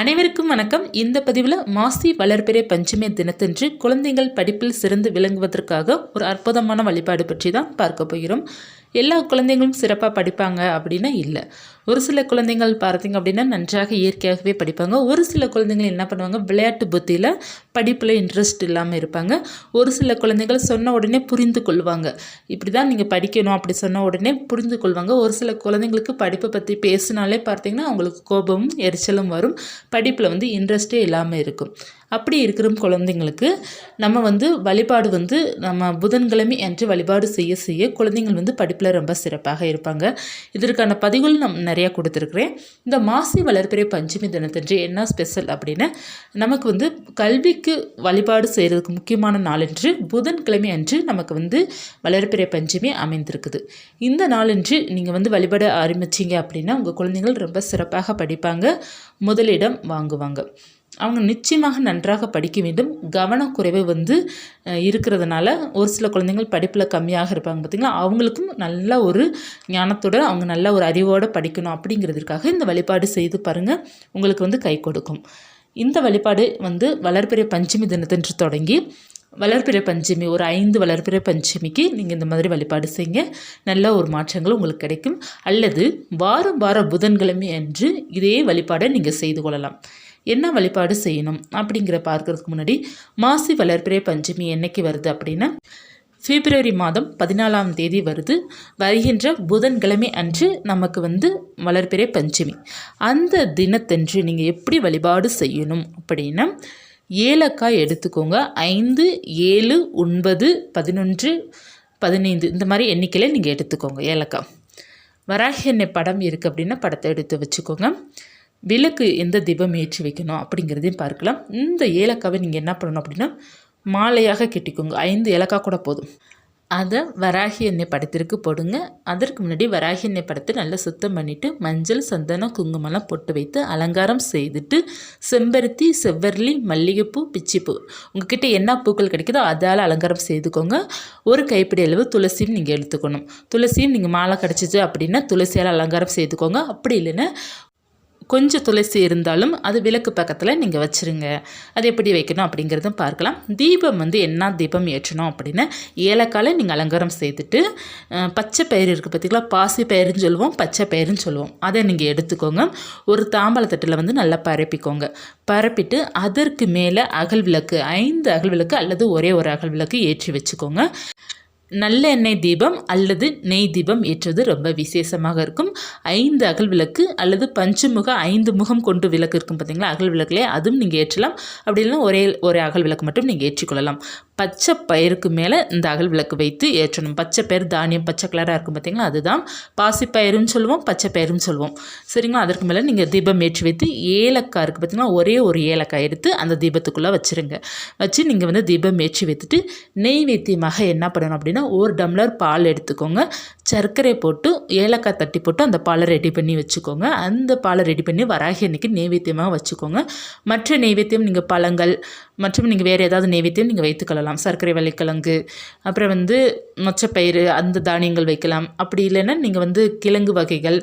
அனைவருக்கும் வணக்கம். இந்த பதிவில் மாசி வளர்பிறை பஞ்சமி தினத்தன்று குழந்தைகள் படிப்பில் சிறந்து விளங்குவதற்காக ஒரு அற்புதமான வழிபாடு பற்றி தான் பார்க்க போகிறோம். எல்லா குழந்தைங்களும் சிறப்பாக படிப்பாங்க அப்படின்னா இல்லை. ஒரு சில குழந்தைங்கள் பார்த்தீங்க அப்படின்னா நன்றாக இயற்கையாகவே படிப்பாங்க. ஒரு சில குழந்தைங்கள் என்ன பண்ணுவாங்க? விளையாட்டு புத்தியில் படிப்பில் இன்ட்ரெஸ்ட் இல்லாமல் இருப்பாங்க. ஒரு சில குழந்தைகள் சொன்ன உடனே புரிந்து கொள்வாங்க. இப்படி தான் நீங்கள் படிக்கணும் அப்படி சொன்ன உடனே புரிந்து கொள்வாங்க. ஒரு சில குழந்தைங்களுக்கு படிப்பை பற்றி பேசினாலே பார்த்தீங்கன்னா அவங்களுக்கு கோபமும் எரிச்சலும் வரும். படிப்பில் வந்து இன்ட்ரெஸ்ட்டே இல்லாமல் இருக்கும். அப்படி இருக்கிற குழந்தைங்களுக்கு நம்ம வந்து வழிபாடு வந்து நம்ம புதன்கிழமை அன்று வழிபாடு செய்ய செய்ய குழந்தைங்கள் வந்து படிப்பில் ரொம்ப சிறப்பாக இருப்பாங்க. இதற்கான பதிவுகள் நம் நிறையா கொடுத்துருக்குறேன். இந்த மாசி வளர்பிறை பஞ்சமி தினத்தன்று என்ன ஸ்பெஷல் அப்படின்னா நமக்கு வந்து கல்விக்கு வழிபாடு செய்கிறதுக்கு முக்கியமான நாளன்று புதன்கிழமை அன்று நமக்கு வந்து வளர்பிறை பஞ்சமி அமைந்திருக்குது. இந்த நாளன்று நீங்கள் வந்து வழிபாட ஆரம்பிச்சிங்க அப்படின்னா உங்கள் குழந்தைகள் ரொம்ப சிறப்பாக படிப்பாங்க. முதலிடம் வாங்குவாங்க. அவங்க நிச்சயமாக நன்றாக படிக்க வேண்டும். கவனக்குறைவு வந்து இருக்கிறதுனால ஒரு சில குழந்தைங்கள் படிப்பில் கம்மியாக இருப்பாங்க பார்த்திங்களா அவங்களுக்கும் நல்ல ஒரு ஞானத்தோடு அவங்க நல்ல ஒரு அறிவோடு படிக்கணும் அப்படிங்கிறதுக்காக இந்த வழிபாடு செய்து பாருங்கள் உங்களுக்கு வந்து கை கொடுக்கும். இந்த வழிபாடு வந்து வளர்பிறை பஞ்சமி தினத்தன்று தொடங்கி வளர்பிறை பஞ்சமி ஒரு ஐந்து வளர்பிறை பஞ்சமிக்கு நீங்கள் இந்த மாதிரி வழிபாடு செய்யுங்க. நல்ல ஒரு மாற்றங்கள் உங்களுக்கு கிடைக்கும். அல்லது வாரம் வாரம் புதன்கிழமை அன்று இதே வழிபாடை நீங்கள் செய்து கொள்ளலாம். என்ன வழிபாடு செய்யணும் அப்படிங்கிற பார்க்கறதுக்கு முன்னாடி மாசி வளர்பிறை பஞ்சமி என்னைக்கு வருது அப்படின்னா பிப்ரவரி மாதம் பதினாலாம் தேதி வருது. வருகின்ற புதன்கிழமை அன்று நமக்கு வந்து வளர்பிறை பஞ்சமி. அந்த தினத்தன்று நீங்கள் எப்படி வழிபாடு செய்யணும் அப்படின்னா ஏலக்காய் எடுத்துக்கோங்க. ஐந்து ஏழு ஒன்பது பதினொன்று பதினைந்து இந்த மாதிரி எண்ணிக்கையில் நீங்கள் எடுத்துக்கோங்க ஏலக்காய். வராகி எண்ணெய் படம் இருக்குது அப்படின்னா படத்தை எடுத்து வச்சுக்கோங்க. விளக்கு எந்த தீபம் ஏற்றி வைக்கணும் அப்படிங்கிறதையும் பார்க்கலாம். இந்த ஏலக்காவை நீங்கள் என்ன பண்ணணும் அப்படின்னா மாலையாக கெட்டிக்கோங்க. ஐந்து ஏலக்காய் கூட போதும். அதை வராகி எண்ணெய் படத்திற்கு போடுங்க. அதற்கு முன்னாடி வராகி எண்ணெய் படத்தை நல்லா சுத்தம் பண்ணிவிட்டு மஞ்சள் சந்தனம் குங்குமம்லாம் பொட்டு வைத்து அலங்காரம் செய்துட்டு செம்பருத்தி செவ்வரளி மல்லிகைப்பூ பிச்சிப்பூ. உங்ககிட்ட என்ன பூக்கள் கிடைக்குதோ அதால் அலங்காரம் செய்துக்கோங்க. ஒரு கைப்பிடி அளவு துளசியும் நீங்கள் எடுத்துக்கணும். துளசியும் நீங்கள் மாலை கிடச்சிச்சு அப்படின்னா துளசியால் அலங்காரம் செய்துக்கோங்க. அப்படி இல்லைன்னா கொஞ்சம் துளசி இருந்தாலும் அது விளக்கு பக்கத்தில் நீங்கள் வச்சுருங்க. அது எப்படி வைக்கணும் அப்படிங்கிறதும் பார்க்கலாம். தீபம் வந்து என்ன தீபம் ஏற்றணும் அப்படின்னு ஏலக்கால நீங்கள் அலங்காரம் செய்துட்டு பச்சை பயிர் இருக்குது பார்த்திங்களா பாசி பயிருன்னு சொல்லுவோம் பச்சை பயிருன்னு சொல்லுவோம். அதை நீங்கள் எடுத்துக்கோங்க. ஒரு தாம்பாளத்தட்டில் வந்து நல்லா பரப்பிக்கோங்க. பரப்பிட்டு அதற்கு மேலே அகல் விளக்கு ஐந்து அகல் விளக்கு அல்லது ஒரே ஒரு அகல் விளக்கு ஏற்றி வச்சுக்கோங்க. நல்ல எண்ணெய் தீபம் அல்லது நெய் தீபம் ஏற்றது ரொம்ப விசேஷமாக இருக்கும். ஐந்து அகல் விளக்கு அல்லது பஞ்சமுக ஐந்து முகம் கொண்டு விளக்கு இருக்கும் பார்த்தீங்களா அகல் விளக்குலே அதுவும் நீங்கள் ஏற்றலாம். அப்படி இல்லைன்னா ஒரே ஒரே அகல் விளக்கு மட்டும் நீங்கள் ஏற்றிக்கொள்ளலாம் பச்சை பயிருக்கு மேலே இந்த அகல் விளக்கு வைத்து ஏற்றணும். பச்சை பயிர் தானியம் பச்சை கலராக இருக்கும் பார்த்தீங்களா அதுதான் பாசிப்பயிருன்னு சொல்லுவோம் பச்சை பயிருன்னு சொல்லுவோம். சரிங்களா? அதற்கு மேலே நீங்கள் தீபம் ஏற்றி வைத்து ஏலக்காய் இருக்குது பார்த்தீங்கன்னா ஒரே ஒரு ஏலக்காய் எடுத்து அந்த தீபத்துக்குள்ளே வச்சுருங்க. வச்சு நீங்கள் வந்து தீபம் ஏற்றி வைத்துட்டு நெய்வேத்தியமாக என்ன பண்ணணும் அப்படின்னா ஒரு டம்ளர் பால் எடுத்துக்கோங்க. சர்க்கரை போட்டு ஏலக்காய் தட்டி போட்டு அந்த பாலை ரெடி பண்ணி வச்சுக்கோங்க. அந்த பாலை ரெடி பண்ணி வராகி அன்னைக்கு நெய்வேத்தியமாக வச்சுக்கோங்க. மற்ற நெய்வேத்தியம் நீங்கள் பழங்கள் மற்றும் நீங்கள் வேறு ஏதாவது நெய்வேத்தியம் நீங்கள் வைத்துக்கொள்ளலாம் சர்க்கரை வள்ளிக்கிழங்கு அப்புறம் வந்து மொச்சப்பயிறு அந்த தானியங்கள் வைக்கலாம். அப்படி இல்லைன்னா நீங்கள் வந்து கிழங்கு வகைகள்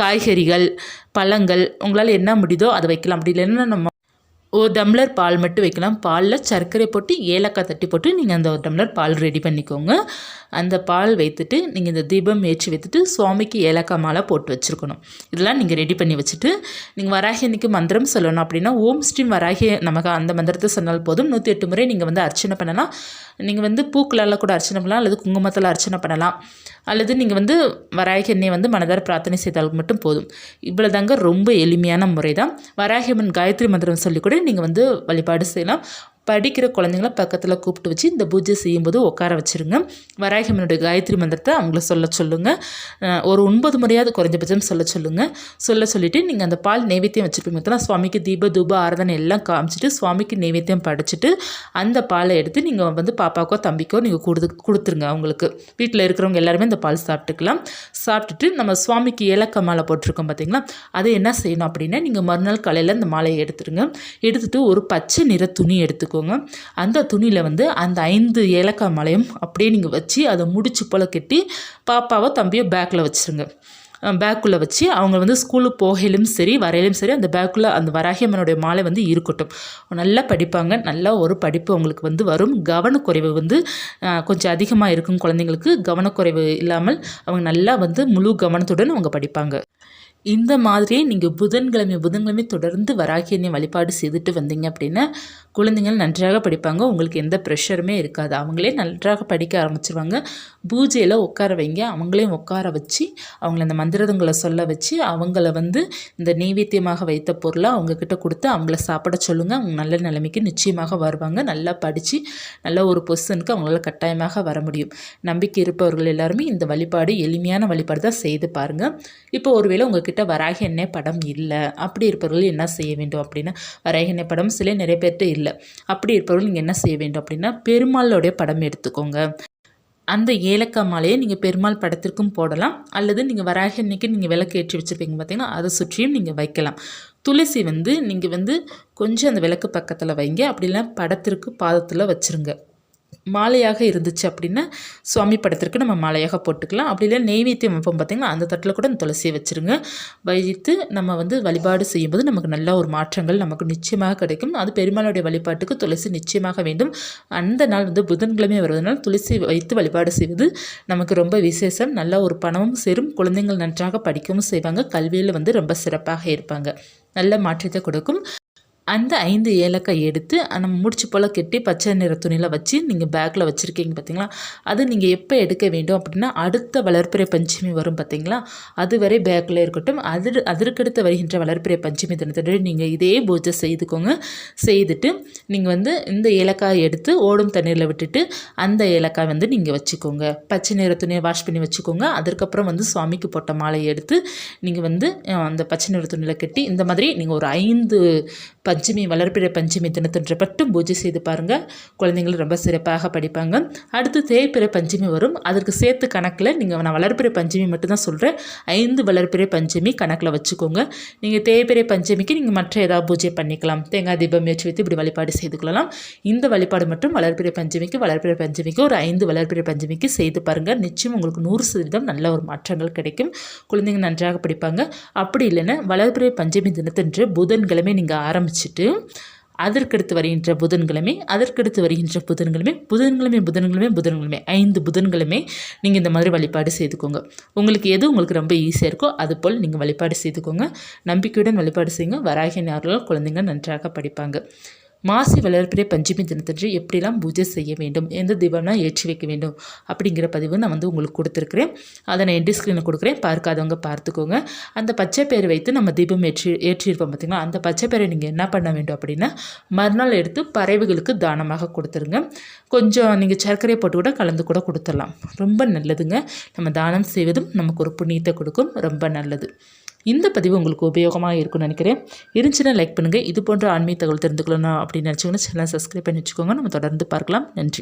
காய்கறிகள் பழங்கள் உங்களால் என்ன முடியுதோ அதை வைக்கலாம். அப்படி இல்லைன்னா நம்ம ஒரு டம்ளர் பால் மட்டும் வைக்கலாம். பாலில் சர்க்கரை போட்டு ஏலக்காய் தட்டி போட்டு நீங்கள் அந்த ஒரு டம்ளர் பால் ரெடி பண்ணிக்கோங்க. அந்த பால் வைத்துட்டு நீங்கள் இந்த தீபம் ஏற்றி வைத்துட்டு சுவாமிக்கு ஏலக்காய் மாலை போட்டு வச்சுருக்கணும். இதெல்லாம் நீங்கள் ரெடி பண்ணி வச்சுட்டு நீங்கள் வராகி அன்றைக்கி மந்திரம் சொல்லணும் அப்படின்னா ஓம் ஸ்ரீம் வராகி நமக்கு அந்த மந்திரத்தை சொன்னால் போதும். நூற்றி எட்டு முறை நீங்கள் வந்து அர்ச்சனை பண்ணலாம். நீங்கள் வந்து பூக்களால் கூட அர்ச்சனை பண்ணலாம் அல்லது குங்குமத்தில் அர்ச்சனை பண்ணலாம். அல்லது நீங்கள் வந்து வராகி எண்ணெய் வந்து மனதார பிரார்த்தனை செய்தால் மட்டும் போதும். இவ்வளோ தாங்க ரொம்ப எளிமையான முறை தான் வராகியம்மன் காயத்ரி மந்திரம் சொல்லி கூட நீங்கள் வந்து வழிபாடு செய்யலாம். படிக்கிற குழந்தைங்கள பக்கத்தில் கூப்பிட்டு வச்சு இந்த பூஜை செய்யும்போது உட்கார வச்சுருங்க. வராகிமனுடைய காயத்ரி மந்திரத்தை அவங்கள சொல்ல சொல்லுங்கள் ஒரு ஒன்பது முறையாவது குறைஞ்சபட்சம் சொல்ல சொல்லுங்கள் சொல்ல சொல்லிவிட்டு நீங்கள் அந்த பால் நைவேத்தியம் வச்சுருப்பீங்க சுவாமிக்கு தீப தூப ஆராதனை எல்லாம் காமிச்சிட்டு சுவாமிக்கு நைவேத்தியம் படிச்சுட்டு அந்த பாலை எடுத்து நீங்கள் வந்து பாப்பாக்கோ தம்பிக்கோ நீங்கள் கொடுத்து கொடுத்துருங்க அவங்களுக்கு. வீட்டில் இருக்கிறவங்க எல்லாருமே இந்த பால் சாப்பிட்டுக்கலாம். சாப்பிட்டுட்டு நம்ம சுவாமிக்கு ஏலக்காய் மாலை போட்டிருக்கோம் பார்த்தீங்களா? அதை என்ன செய்யணும் அப்படின்னா நீங்கள் மறுநாள் காலையில் இந்த மாலையை எடுத்துருங்க. எடுத்துகிட்டு ஒரு பச்சை நிற துணி எடுத்துக்கோ வச்சுக்கோங்க அந்த துணியில் வந்து அந்த ஐந்து ஏலக்காய் மலையும் அப்படியே நீங்கள் வச்சு அதை முடிச்சு போல் கட்டி பாப்பாவோ தம்பியோ பேக்கில் வச்சுருங்க. பேக்குள்ளே வச்சு அவங்க வந்து ஸ்கூலுக்கு போகையிலும் சரி வரையிலும் சரி அந்த பேக்குள்ளே அந்த வராகியம்மனுடைய மாலை வந்து இருக்கட்டும். நல்லா படிப்பாங்க. நல்லா ஒரு படிப்பு அவங்களுக்கு வந்து வரும். கவனக்குறைவு வந்து கொஞ்சம் அதிகமாக இருக்கும் குழந்தைங்களுக்கு. கவனக்குறைவு இல்லாமல் அவங்க நல்லா வந்து முழு கவனத்துடன் அவங்க படிப்பாங்க. இந்த மாதிரியே நீங்கள் புதன்கிழமை புதன்கிழமை தொடர்ந்து வராகியனை வழிபாடு செய்துட்டு வந்தீங்க அப்படின்னா குழந்தைகள் நன்றாக படிப்பாங்க. உங்களுக்கு எந்த ப்ரெஷருமே இருக்காது. அவங்களே நன்றாக படிக்க ஆரம்பிச்சிருவாங்க. பூஜையில் உட்கார வைங்க. அவங்களையும் உட்கார வச்சு அவங்கள அந்த மந்திரங்களை சொல்ல வச்சு அவங்கள வந்து இந்த நெய்வேத்தியமாக வைத்த பொருளை அவங்கக்கிட்ட கொடுத்து அவங்கள சாப்பிட சொல்லுங்கள் அவங்க நல்ல நிலைமைக்கு நிச்சயமாக வருவாங்க. நல்லா படித்து நல்ல ஒரு பொசிஷனுக்கு அவங்களால கட்டாயமாக வர முடியும். நம்பிக்கை இருப்பவர்கள் எல்லாருமே இந்த வழிபாடு எளிமையான வழிபாடு தான் செய்து பாருங்கள் இப்போ ஒருவேளை உங்ககிட்ட வராகி எண்ணெய் படம் இல்லை. அப்படி இருப்பவர்கள் என்ன செய்ய வேண்டும் அப்படின்னா வராகி எண்ணெய் படம் சில நிறைய பேர்கிட்ட இல்லை. அப்படி இருப்பவர்கள் நீங்கள் என்ன செய்ய வேண்டும் அப்படின்னா பெருமாளுடைய படம் எடுத்துக்கோங்க. அந்த ஏலக்காய் மாலையை நீங்கள் பெருமாள் படத்திற்கும் போடலாம். அல்லது நீங்கள் வராக அன்னைக்கு நீங்கள் விளக்கு ஏற்றி வச்சுருப்பீங்க பார்த்தீங்கன்னா அதை சுற்றியும் நீங்கள் வைக்கலாம். துளசி வந்து நீங்கள் வந்து கொஞ்சம் அந்த விளக்கு பக்கத்தில் வைங்க. அப்படி இல்லைன்னா படத்திற்கு பாதத்தில் வச்சுருங்க. மாலையாக இருந்துச்சு அப்படின்னா சுவாமி படத்திற்கு நம்ம மாலையாக போட்டுக்கலாம். அப்படி இல்லை நெய்வேத்தியம் வைப்போம் பார்த்திங்கன்னா அந்த தட்டில் கூட துளசியை வச்சுருங்க. வைத்து நம்ம வந்து வழிபாடு செய்யும்போது நமக்கு நல்ல ஒரு மாற்றங்கள் நமக்கு நிச்சயமாக கிடைக்கும். அது பெருமாளுடைய வழிபாட்டுக்கு துளசி நிச்சயமாக வேண்டும். அந்த நாள் வந்து புதன்கிழமை வருவதனால் துளசி வைத்து வழிபாடு செய்வது நமக்கு ரொம்ப விசேஷம். நல்ல ஒரு பணமும் சேரும். குழந்தைங்கள் நன்றாக படிக்கவும் செய்வாங்க. கல்வியில் வந்து ரொம்ப சிறப்பாக இருப்பாங்க. நல்ல மாற்றத்தை கொடுக்கும். அந்த ஐந்து ஏலக்காய் எடுத்து நம்ம முடிச்சு போல் கட்டி பச்சை நிற துணியில் வச்சு நீங்கள் பேக்கில் வச்சுருக்கீங்க பார்த்தீங்களா அது நீங்கள் எப்போ எடுக்க வேண்டும் அப்படின்னா அடுத்த வளர்ப்பிறை பஞ்சமி வரும் பார்த்தீங்களா அது வரை பேக்கில் இருக்கட்டும். அது அதற்கடுத்து வருகின்ற வளர்ப்பிறை பஞ்சமி தினத்தோடு நீங்கள் இதே பூஜை செய்துக்கோங்க. செய்துட்டு நீங்கள் வந்து இந்த ஏலக்காய் எடுத்து ஓடும் தண்ணீரில் விட்டுட்டு அந்த ஏலக்காய் வந்து நீங்கள் வச்சுக்கோங்க. பச்சை நிற துணியை வாஷ் பண்ணி வச்சுக்கோங்க. அதுக்கப்புறம் வந்து சுவாமிக்கு போட்ட மாலையை எடுத்து நீங்கள் வந்து அந்த பச்சை நிற துணியில் கட்டி இந்த மாதிரி நீங்கள் ஒரு ஐந்து பஞ்சமி வளர்பிற பஞ்சமி தினத்தன்று மட்டும் பூஜை செய்து பாருங்கள் குழந்தைங்கள் ரொம்ப சிறப்பாக படிப்பாங்க. அடுத்து தேய்பிற பஞ்சமி வரும். அதற்கு சேர்த்து கணக்கில் நீங்கள் நான் வளர்பிற பஞ்சமி மட்டும்தான் சொல்கிறேன் ஐந்து வளர்பிற பஞ்சமி கணக்கில் வச்சுக்கோங்க. நீங்கள் தேய்பிறை பஞ்சமிக்கு நீங்கள் மற்ற ஏதாவது பூஜை பண்ணிக்கலாம். தேங்காய் தீபம் ஏற்றி வைத்து இப்படி வழிபாடு செய்து கொள்ளலாம். இந்த வழிபாடு மட்டும் வளர்பிற பஞ்சமிக்கு வளர்பிற பஞ்சமிக்கு ஒரு ஐந்து வளர்பிற பஞ்சமிக்கு செய்து பாருங்கள் நிச்சயம் உங்களுக்கு நூறு சதவீதம் நல்ல ஒரு மாற்றங்கள் கிடைக்கும். குழந்தைங்க நன்றாக படிப்பாங்க. அப்படி இல்லைன்னா வளர்பிற பஞ்சமி தினத்தன்று புதன்கிழமை நீங்கள் ஆரம்பிச்சிட்டு அதற்கடுத்து வருகின்ற புதன்கிழமை அதற்கடுத்து வருகின்ற புதன்கிழமை புதன்கிழமை புதன்கிழமை புதன்கிழமை ஐந்து புதன்கிழமை நீங்கள் இந்த மாதிரி வழிபாடு செய்துக்கோங்க. உங்களுக்கு எது உங்களுக்கு ரொம்ப ஈஸியாக இருக்கோ அதுபோல் நீங்கள் வழிபாடு செய்துக்கோங்க. நம்பிக்கையுடன் வழிபாடு செய்யுங்க. வராகி நார்களால் குழந்தைங்க நன்றாக படிப்பாங்க. மாசி வளர்ப்பிறை பஞ்சமி தினத்தன்று எப்படிலாம் பூஜை செய்ய வேண்டும் எந்த தீபம்லாம் ஏற்றி வைக்க வேண்டும் அப்படிங்கிற பதிவு நான் வந்து உங்களுக்கு கொடுத்துருக்குறேன். அதை நான் என்டி ஸ்க்ரீனில் கொடுக்குறேன். பார்க்காதவங்க பார்த்துக்கோங்க. அந்த பச்சை பேர் வைத்து நம்ம தீபம் ஏற்றி ஏற்றியிருப்போம் பார்த்திங்களா? அந்த பச்சை பேரை நீங்கள் என்ன பண்ண வேண்டும் அப்படின்னா மறுநாள் எடுத்து பறவைகளுக்கு தானமாக கொடுத்துருங்க. கொஞ்சம் நீங்கள் சர்க்கரை போட்டு கூட கலந்து கூட கொடுத்துடலாம். ரொம்ப நல்லதுங்க. நம்ம தானம் செய்வதும் நமக்கு ஒரு புண்ணியத்தை கொடுக்கும். ரொம்ப நல்லது. இந்த பதிவு உங்களுக்கு உபயோகமாக இருக்கும்னு நினைக்கிறேன். இருந்துச்சுன்னா லைக் பண்ணுங்கள் இது போன்ற ஆன்மீக தகவல் தெரிந்துக்கணும் அப்படின்னு நினச்சிங்கன்னா சேனல் சப்ஸ்கிரைப் பண்ணி வச்சுக்கோங்க. நம்ம தொடர்ந்து பார்க்கலாம். நன்றி.